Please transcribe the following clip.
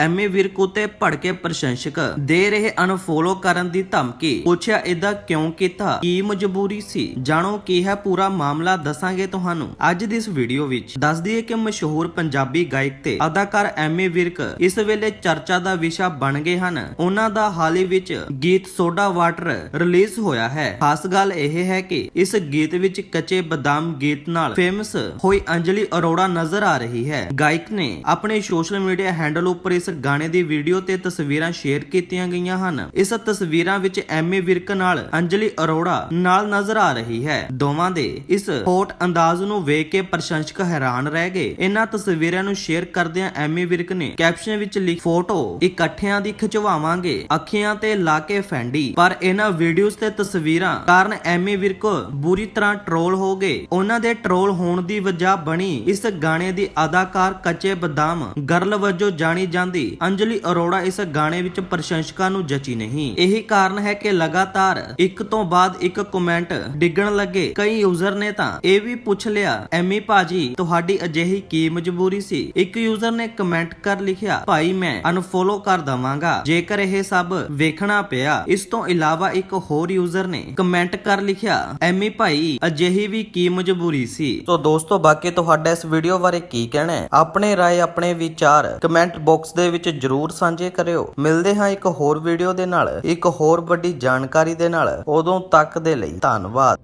ਐਮੀ ਵਿਰਕ ਉਤੇ ਭੜਕੇ ਪ੍ਰਸ਼ੰਸਕ ਦੇ ਰਹੇ ਅਨਫੋਲੋ ਕਰਨ ਦੀ ਧਮਕੀ। ਪੁੱਛਿਆ ਇਹਦਾ ਕਿਉਂ ਕੀਤਾ? ਕੀ ਮਜਬੂਰੀ ਸੀ? ਜਾਣੋ ਕੀ ਹੈ ਪੂਰਾ ਮਾਮਲਾ, ਦੱਸਾਂਗੇ ਤੁਹਾਨੂੰ ਅੱਜ ਦੀ ਇਸ ਵੀਡੀਓ ਵਿੱਚ। ਦੱਸ ਦਈਏ ਕਿ ਮਸ਼ਹੂਰ ਪੰਜਾਬੀ ਗਾਇਕ ਤੇ ਅਦਾਕਾਰ ਐਮੀ ਵਿਰਕ ਇਸ ਵੇਲੇ ਚਰਚਾ ਦਾ ਵਿਸ਼ਾ ਬਣ ਗਏ ਹਨ। ਉਹਨਾਂ ਦਾ ਹਾਲ ਹੀ ਵਿੱਚ ਗੀਤ ਸੋਡਾ ਵਾਟਰ ਰਿਲੀਜ਼ ਹੋਇਆ ਹੈ। ਖਾਸ ਗੱਲ ਇਹ ਹੈ ਕਿ ਇਸ ਗੀਤ ਵਿੱਚ ਕੱਚੇ ਬਦਾਮ ਗੀਤ ਨਾਲ ਫੇਮਸ ਹੋਈ ਅੰਜਲੀ ਅਰੋੜਾ ਨਜ਼ਰ ਆ ਰਹੀ ਹੈ। ਗਾਇਕ ਨੇ ਆਪਣੇ ਸੋਸ਼ਲ ਮੀਡੀਆ ਹੈਂਡਲ ਉੱਪਰ ਇਸ ਗਾਣੇ ਦੀ ਵੀਡੀਓ ਤੇ ਤਸਵੀਰਾਂ ਸ਼ੇਅਰ ਕੀਤੀਆਂ ਗਈਆਂ ਹਨ। ਇਸ ਤਸਵੀਰਾਂ ਵਿੱਚ ਐਮੀ ਵਿਰਕ ਨਾਲ ਅੰਜਲੀ ਅਰੋੜਾ ਨਾਲ ਨਜ਼ਰ ਆ ਰਹੀ ਹੈ। ਦੋਵਾਂ ਦੇ ਇਸ ਹੋਟ ਅੰਦਾਜ਼ ਨੂੰ ਵੇਖ ਕੇ ਪ੍ਰਸ਼ੰਸਕ ਹੈਰਾਨ ਰਹਿ ਗਏ। ਇਹਨਾਂ ਤਸਵੀਰਾਂ ਨੂੰ ਸ਼ੇਅਰ ਕਰਦਿਆਂ ਐਮੀ ਵਿਰਕ ਨੇ ਕੈਪਸ਼ਨ ਵਿੱਚ ਲਿਖ ਫੋਟੋ ਇਕੱਠਿਆਂ ਦੀ ਖਿਚਵਾਵਾਂਗੇ, ਅੱਖੀਆਂ ਤੇ ਲਾ ਕੇ ਫੈਂਡੀ। ਪਰ ਇਹਨਾਂ ਵੀਡੀਓਜ਼ ਤੇ ਤਸਵੀਰਾਂ ਕਾਰਨ ਐਮੀ ਵਿਰਕ ਬੁਰੀ ਤਰ੍ਹਾਂ ਟਰੋਲ ਹੋ ਗਏ। ਉਹਨਾਂ ਦੇ ਟਰੋਲ ਹੋਣ ਦੀ ਵਜ੍ਹਾ ਬਣੀ ਇਸ ਗਾਣੇ ਦੀ ਅਦਾਕਾਰ ਕੱਚੇ ਬਦਾਮ ਗਰਲ ਵਜੋਂ ਜਾਣੀ ਜਾਂਦੀ ਅੰਜਲੀ ਅਰੋੜਾ ਇਸ ਗਾਣੇ ਵਿੱਚ ਪ੍ਰਸ਼ੰਸਕਾਂ ਨੂੰ ਜਚੀ ਨਹੀਂ। ਇਹੀ ਕਾਰਨ ਹੈ ਕਿ ਲਗਾਤਾਰ ਇੱਕ ਤੋਂ ਬਾਅਦ ਇੱਕ ਕਮੈਂਟ ਡਿੱਗਣ ਲੱਗੇ। ਕਈ ਯੂਜ਼ਰ ਨੇ ਤਾਂ ਇਹ ਵੀ ਪੁੱਛ ਲਿਆ, ਐਮੀ ਭਾਜੀ, ਤੁਹਾਡੀ ਅਜਿਹੀ ਕੀ ਮਜਬੂਰੀ ਸੀ? ਇੱਕ ਯੂਜ਼ਰ ਨੇ ਕਮੈਂਟ ਕਰ ਲਿਖਿਆ, ਭਾਈ, ਮੈਂ ਅਨਫੋਲੋ ਕਰ ਦਵਾਂਗਾ। ਜੇਕਰ ਇਹ ਸਭ ਵੇਖਣਾ ਪਿਆ, ਇਸ ਤੋਂ ਇਲਾਵਾ ਇੱਕ ਹੋਰ ਯੂਜ਼ਰ ਨੇ ਕਮੈਂਟ ਕਰ ਲਿਖਿਆ, ਐਮੀ ਭਾਈ, ਅਜਿਹੀ ਵੀ ਕੀ ਮਜਬੂਰੀ ਸੀ? ਸੋ ਦੋਸਤੋ, ਬਾਕੀ ਤੁਹਾਡਾ ਇਸ ਵੀਡੀਓ ਬਾਰੇ ਕੀ ਕਹਿਣਾ ਹੈ? ਆਪਣੇ ਰਾਏ, ਆਪਣੇ ਵਿਚਾਰ ਕਮੈਂਟ ਬਾਕਸ ਦੇ ਵਿੱਚ ਜਰੂਰ ਸਾਂਝੇ ਕਰਿਓ। ਮਿਲਦੇ ਹਾਂ ਇੱਕ ਹੋਰ ਵੀਡੀਓ ਦੇ ਨਾਲ। ਇੱਕ ਹੋਰ ਵੱਡੀ ਜਾਣਕਾਰੀ ਦੇ ਨਾਲ। ਉਦੋਂ ਤੱਕ ਦੇ ਲਈ ਧੰਨਵਾਦ।